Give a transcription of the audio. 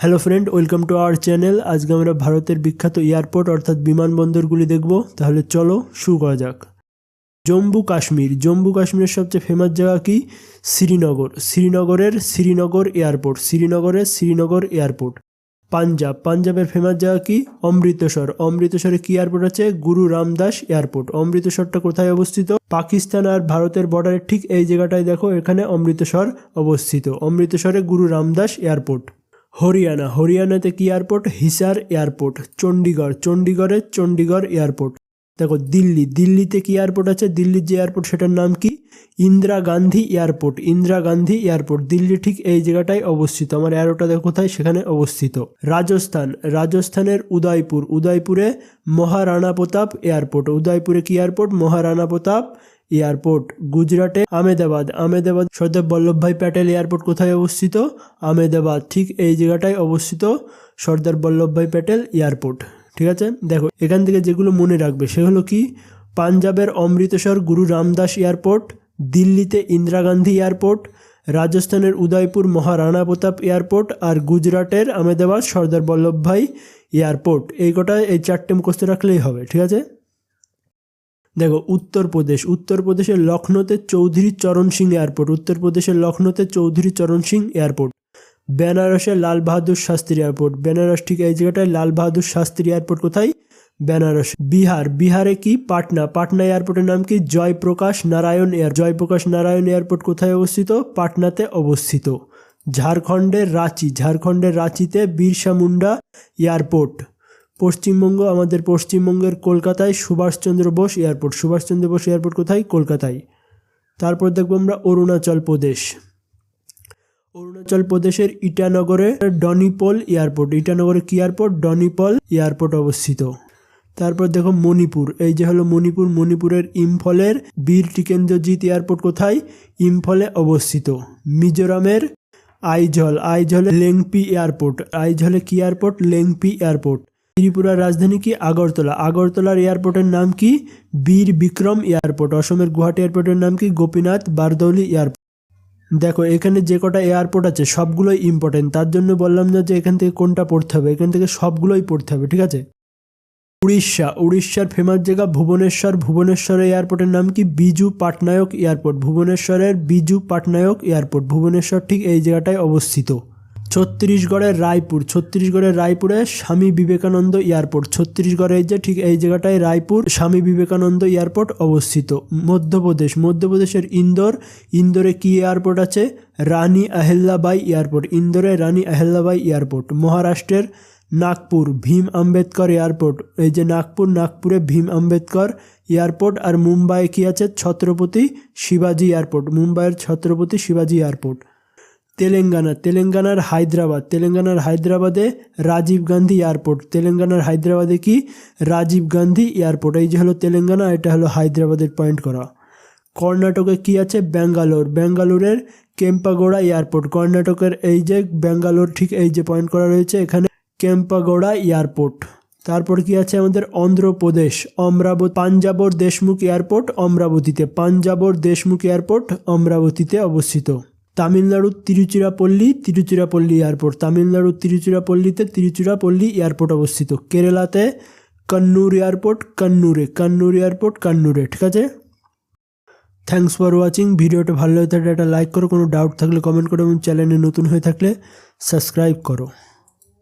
Hello friend welcome to our channel আজকে আমরা ভারতের বিখ্যাত এয়ারপোর্ট অর্থাৎ বিমানবন্দরগুলি দেখব। তাহলে চলো শুরু করা যাক। জম্মু কাশ্মীর। জম্মু কাশ্মীরের সবচেয়ে ফেমাস জায়গা কি? শ্রীনগর। শ্রীনগরের শ্রীনগর এয়ারপোর্ট। শ্রীনগরের শ্রীনগর এয়ারপোর্ট। পাঞ্জাব। পাঞ্জাবের ফেমাস জায়গা কি? অমৃতসর। অমৃতসরে কি এয়ারপোর্ট আছে? গুরু রামদাস এয়ারপোর্ট। অমৃতসরটা কোথায় অবস্থিত? পাকিস্তান আর ভারতের বর্ডারের ঠিক এই জায়গাটায় দেখো। এখানে অমৃতসর অবস্থিত। অমৃতসরে গুরু রামদাস এয়ারপোর্ট। হরিয়ানা। হরিয়ানাতে কি এয়ারপোর্ট হিসার এয়ারপোর্ট চণ্ডীগড় চণ্ডীগড়ের চণ্ডীগড় এয়ারপোর্ট দেখো, দিল্লি। দিল্লিতে কি এয়ারপোর্ট আছে? দিল্লির যে এয়ারপোর্ট সেটার নাম কি? ইন্দিরা গান্ধী এয়ারপোর্ট, ইন্দিরা গান্ধী এয়ারপোর্ট, দিল্লি ঠিক এই জায়গাটায় অবস্থিত। আমার দেখো কোথায়? সেখানে অবস্থিত। রাজস্থান, রাজস্থানের উদয়পুর। উদয়পুরে মহারানা প্রতাপ এয়ারপোর্ট। উদয়পুরে কি এয়ারপোর্ট? মহারানা প্রতাপ এয়ারপোর্ট। গুজরাটে আমেদাবাদ আমেদাবাদ সর্দার বল্লভভাই প্যাটেল এয়ারপোর্ট কোথায় অবস্থিত? আমেদাবাদ ঠিক এই জায়গাটায় অবস্থিত সর্দার বল্লভভাই প্যাটেল এয়ারপোর্ট। ঠিক আছে? দেখো, এখান থেকে যেগুলো মনে রাখবে সেগুলো কি? পাঞ্জাবের অমৃতসর গুরু রামদাস এয়ারপোর্ট দিল্লিতে ইন্দিরা গান্ধী এয়ারপোর্ট, রাজস্থানের উদয়পুর মহারানা প্রতাপ এয়ারপোর্ট আর গুজরাটের আমেদাবাদ সর্দার বল্লভভাই এয়ারপোর্ট। এই কটা এই চারটে মুখস্থ রাখলেই হবে, ঠিক আছে? দেখো, উত্তরপ্রদেশ। উত্তরপ্রদেশের লখনৌতে চৌধুরী চরণ সিং এয়ারপোর্ট। উত্তরপ্রদেশের লখনৌতে চৌধুরী চরণ সিং এয়ারপোর্ট। বেনারসের লাল বাহাদুর শাস্ত্রী এয়ারপোর্ট। বেনারস ঠিক এই জায়গাটায় লাল বাহাদুর শাস্ত্রী এয়ারপোর্ট কোথায়? বেনারস, বিহার। বিহারে কি? পাটনা। পাটনা এয়ারপোর্টের নাম কি? জয়প্রকাশ নারায়ণ এয়ার জয়প্রকাশ নারায়ণ এয়ারপোর্ট কোথায় অবস্থিত? পাটনাতে অবস্থিত। ঝাড়খণ্ডের রাঁচি। ঝাড়খণ্ডের রাঁচিতে বিরসা মুন্ডা এয়ারপোর্ট। পশ্চিমবঙ্গ, আমাদের পশ্চিমবঙ্গের কলকাতায় সুভাষচন্দ্র বোস এয়ারপোর্ট। সুভাষচন্দ্র বোস এয়ারপোর্ট কোথায়? কলকাতায়। তারপর দেখব আমরা অরুণাচল প্রদেশ। অরুণাচল প্রদেশের ইটানগরে ডনিপল এয়ারপোর্ট। ইটানগরে কি এয়ারপোর্ট? ডনিপল এয়ারপোর্ট অবস্থিত। তারপর দেখো মণিপুর। এই যে হলো মণিপুর, মণিপুরের ইম্ফলের বীর টিকেন্দ্রজিৎ এয়ারপোর্ট কোথায়? ইম্ফলে অবস্থিত। মিজোরামের আইজল আইজলে লেংপি এয়ারপোর্ট। আইজলে কি এয়ারপোর্ট? লেংপি এয়ারপোর্ট। ত্রিপুরার রাজধানী কি? আগরতলা। আগরতলার এয়ারপোর্টের নাম কি? বীর বিক্রম এয়ারপোর্ট। অসমের গুয়াহাটি এয়ারপোর্টের নাম কি? গোপীনাথ বারদৌলি এয়ারপোর্ট। দেখো, এখানে যে কটা এয়ারপোর্ট আছে, সবগুলোই ইম্পর্টেন্ট তার জন্য বললাম না যে এখান থেকে কোনটা পড়তে হবে। এখান থেকে সবগুলোই পড়তে হবে, ঠিক আছে? উড়িষ্যা, উড়িষ্যার ফেমাস জায়গা ভুবনেশ্বর ভুবনেশ্বরের এয়ারপোর্টের নাম কি? বিজু পাটনায়ক এয়ারপোর্ট, ভুবনেশ্বরের বিজু পাটনায়ক এয়ারপোর্ট, ভুবনেশ্বর ঠিক এই জায়গাটায় অবস্থিত। ছত্তিশগড়ের রায়পুর, ছত্তিশগড়ের রায়পুরে স্বামী বিবেকানন্দ এয়ারপোর্ট ছত্তিশগড়ের যে ঠিক এই জায়গাটায় রায়পুর স্বামী বিবেকানন্দ এয়ারপোর্ট অবস্থিত। মধ্যপ্রদেশ, মধ্যপ্রদেশের ইন্দোর, ইন্দোরে কি এয়ারপোর্ট আছে? রানী আহেল্লাবাই এয়ারপোর্ট, ইন্দোরে রানী আহেল্লাবাই এয়ারপোর্ট। মহারাষ্ট্রের নাগপুর, ভীম আম্বেদকর এয়ারপোর্ট। এই যে নাগপুর, নাগপুরে ভীম আম্বেদকর এয়ারপোর্ট আর মুম্বাই কি আছে? ছত্রপতি শিবাজি এয়ারপোর্ট। মুম্বাইয়ের ছত্রপতি শিবাজি এয়ারপোর্ট। তেলেঙ্গানা, তেলেঙ্গানার হায়দ্রাবাদ। তেলেঙ্গানার হায়দ্রাবাদে রাজীব গান্ধী এয়ারপোর্ট। তেলেঙ্গানার হায়দ্রাবাদে কি? রাজীব গান্ধী এয়ারপোর্ট। এই যে হলো তেলেঙ্গানা, এটা হলো হায়দ্রাবাদের পয়েন্ট করা। কর্ণাটকে কি আছে? ব্যাঙ্গালোর। ব্যাঙ্গালোরের কেম্পাগোড়া এয়ারপোর্ট। কর্ণাটকের এই যে ব্যাঙ্গালোর, ঠিক এই যে পয়েন্ট করা রয়েছে, এখানে কেম্পাগোড়া এয়ারপোর্ট। তারপর কি আছে আমাদের? অন্ধ্রপ্রদেশ, অমরাবতী, পাঞ্জাবর দেশমুখ এয়ারপোর্ট, অমরাবতীতে পাঞ্জাবর দেশমুখ এয়ারপোর্ট, অমরাবতীতে অবস্থিত। তামিলনাড়ুর তিরুচিরাপল্লী তিরুচিরাপল্লী এয়ারপোর্ট। তামিলনাড়ুর তিরুচিরাপল্লীতে তিরুচিরাপল্লী এয়ারপোর্ট অবস্থিত। কেরালাতে কন্নুর এয়ারপোর্ট, কন্নুরে, কন্নুর এয়ারপোর্ট, কন্নুরে, ঠিক আছে? থ্যাংকস ফর ওয়াচিং ভিডিওটা ভালো হয়ে থাকলে একটা লাইক করো। কোনো ডাউট থাকলে কমেন্ট করো এবং চ্যানেলে নতুন হয়ে থাকলে সাবস্ক্রাইব করো।